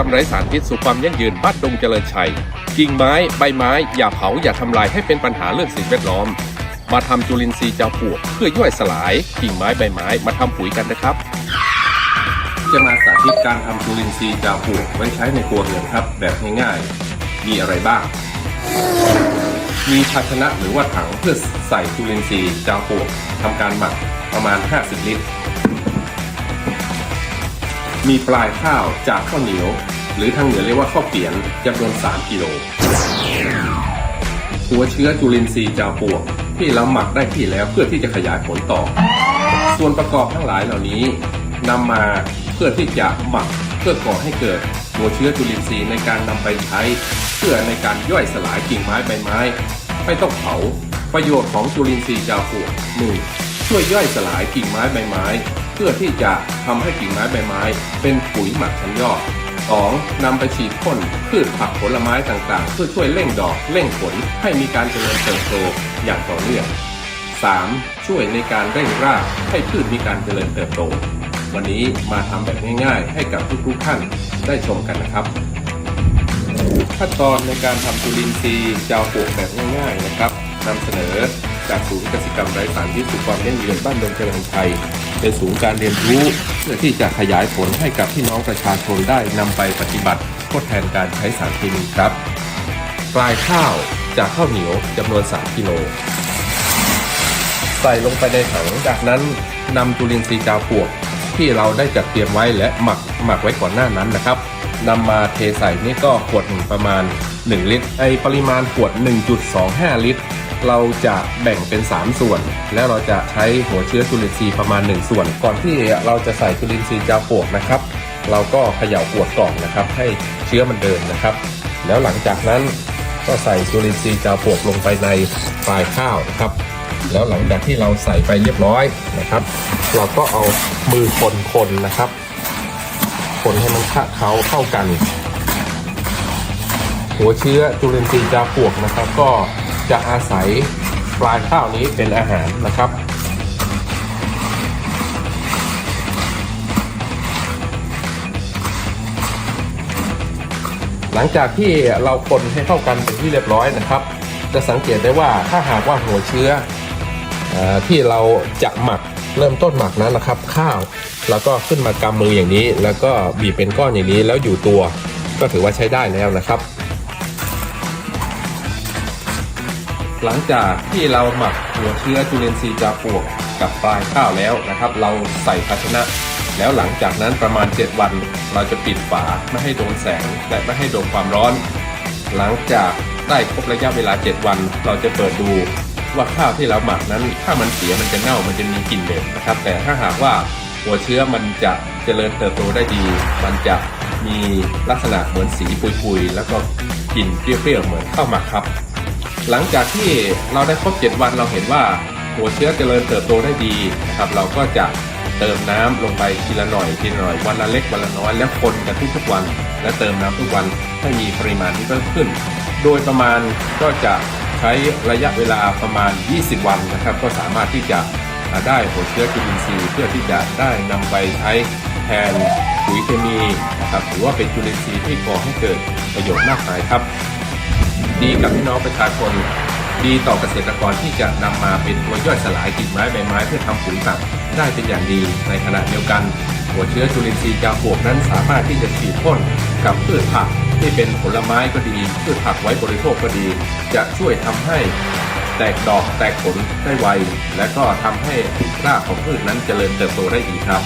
รรมไร้สารพิษสู่ความยั่งยืนบ้านดงเจริญชัย กิ่งไม้ใบไม้อย่าเผาอย่าทำลายให้เป็นปัญหาเรื่องสิ่งแวดล้อม มาทำจุลินทรีย์จ้าปวกเพื่อย่อยสลาย กิ่งไม้ใบไม้มาทำปุ๋ยกันนะครับ จะมาสาธิตการทำจุลินทรีย์จ้าปวกไว้ใช้ในครัวเรือนครับ แบบง่ายๆ มีอะไรบ้าง มีภาชนะหรือว่าถังเพื่อใส่จุลินทรีย์จ้าปวกทำการหมักประมาณ 50 ลิตร มีปลายข้าวจากข้าวเหนียว หรือทางเหนือเรียกว่าข้าวเปียนจำนวน3กิโลหัวเชื้อจุลินทรีย์จาปวก ที่เราหมักได้ที่แล้วเพื่อที่จะขยายผลต่อ ส่วนประกอบทั้งหลายเหล่านี้นำมาเพื่อที่จะหมักเพื่อก่อให้เกิดหัวเชื้อจุลินทรีย์ในการนำไปใช้ เพื่อในการย่อยสลายกิ่งไม้ใบไม้ ไม่ต้องเผาประโยชน์ของจุลินทรีย์จาปวกหนึ่งช่วยย่อยสลายกิ่งไม้ใบไม้ พื่อที่จะทำให้กิ่งไม้ใบไม้ เป็นปุ๋ยหมักชั้นยอด 2. นำไปฉีดพ่นพืชผักผลไม้ต่างๆ เพื่อช่วยเร่งดอกเร่งผลให้มีการเจริญเติบโตอย่างต่อเนื่อง 3. ช่วยในการเร่งรากให้พืชมีการเจริญเติบโต วันนี้มาทำแบบง่ายๆ ให้กับทุกๆท่านได้ชมกันนะครับ ขั้นตอนในการทำจุลินทรีย์เจ้าปลูกแบบง่ายๆนะครับนำเสนอจากศูนย์กสิกรรมไร้สารพิษสู่ความยั่งยืนบ้านดงเจริญชัยเป็นศูนย์การเรียนรู้เพื่อที่จะขยายผลให้กับพี่น้องประชาชนได้นำไปปฏิบัติทดแทนการใช้สารเคมีครับปลายข้าวจากข้าวเหนียวจำนวน 3 กิโล ใส่ลงไปในถังจากนั้นนำจุลินทรีย์จาวปวก ที่เราได้จัดเตรียมไว้และหมักหมักไว้ก่อนหน้านั้นนะครับนำมาเทใส่นี่ก็ขวดหนึ่งประมาณ 1 ลิตรในปริมาณขวด 1.25 ลิตร เราจะแบ่งเป็น 3 ส่วน แล้วเราจะใช้หัวเชื้อจุลินทรีย์ประมาณ 1 ส่วน ก่อนที่เราจะใส่จุลินทรีย์จาปวกนะครับ เราก็เขย่าขวดกล่อนนะครับ ให้เชื้อมันเดินนะครับ แล้วหลังจากนั้นก็ใส่จุลินทรีย์จาปวกลงไปในปลายข้าวนะครับแล้วหลังจากที่เราใส่ไปเรียบร้อยนะครับ เราก็เอามือคนๆนะครับ คนให้มันเข้าเขาเข้ากัน หัวเชื้อจุลินทรีย์จาปวกนะครับ ก็จะอาศัยปลายข้าวนี้เป็นอาหารนะครับหลังจากที่เราคนให้เข้ากันเป็นที่เรียบร้อยนะครับ จะสังเกตได้ว่าถ้าหากว่าหัวเชื้ออที่เราจะหมักเริ่มต้นหมักนั้นนะครับ ข้าวแล้วก็ขึ้นมากำมืออย่างนี้ แล้วก็บีบเป็นก้อนอย่างนี้แล้วอยู่ตัว ก็ถือว่าใช้ได้แล้วนะครับ หลังจากที่เราหมักหัวเชื้อจุลินทรีย์จาปวกกับปลายข้าวแล้วนะครับ เราใส่ภาชนะ แล้วหลังจากนั้นประมาณ 7 วัน เราจะปิดฝาไม่ให้โดนแสงและไม่ให้โดนความร้อน หลังจากได้ครบระยะเวลา 7 วัน เราจะเปิดดูว่าข้าวที่เราหมักนั้น ถ้ามันเสียมันจะเน่ามันจะมีกลิ่นเหม็นนะครับ แต่ถ้าหากว่าหัวเชื้อมันจะเจริญเติบโตได้ดี มันจะมีลักษณะเหมือนสีปุยๆแล้วก็กลิ่นเปรี้ยวๆเหมือนข้าวหมักครับ หลังจากที่เราได้ครบ 7 วันเราเห็นว่าหัวเชื้อเจริญเติบโตได้ดีนะครับ เราก็จะเติมน้ำลงไปทีละหน่อยทีละหน่อยวันละเล็กวันละน้อยแล้วคนกันทุกๆวัน และเติมน้ำทุกวันให้มีปริมาณที่เพิ่มขึ้น โดยประมาณก็จะใช้ระยะเวลาประมาณ 20 วันนะครับ ก็สามารถที่จะได้หัวเชื้อจุลินทรีย์เพื่อที่จะได้นำไปใช้แทนปุ๋ยเคมีนะครับถือว่าเป็นจุลินทรีย์ที่ก่อให้เกิดประโยชน์มากมายครับ ดีกับพี่น้องประชาชน ดีต่อเกษตรกรที่จะนำมาเป็นตัวย่อยสลายกิ่งไม้ใบไม้เพื่อทำปุ๋ยหมักได้เป็นอย่างดีในขณะเดียวกันหัวเชื้อจุลินทรีย์จาปวกนั้นสามารถที่จะฉีดพ่นกับพืชผักที่เป็นผลไม้ก็ดีพืชผักไว้บริโภคก็ดี จะช่วยทำให้แตกดอกแตกผลได้ไว และก็ทำให้รากของพืชนั้นเจริญเติบโตได้อีกครับ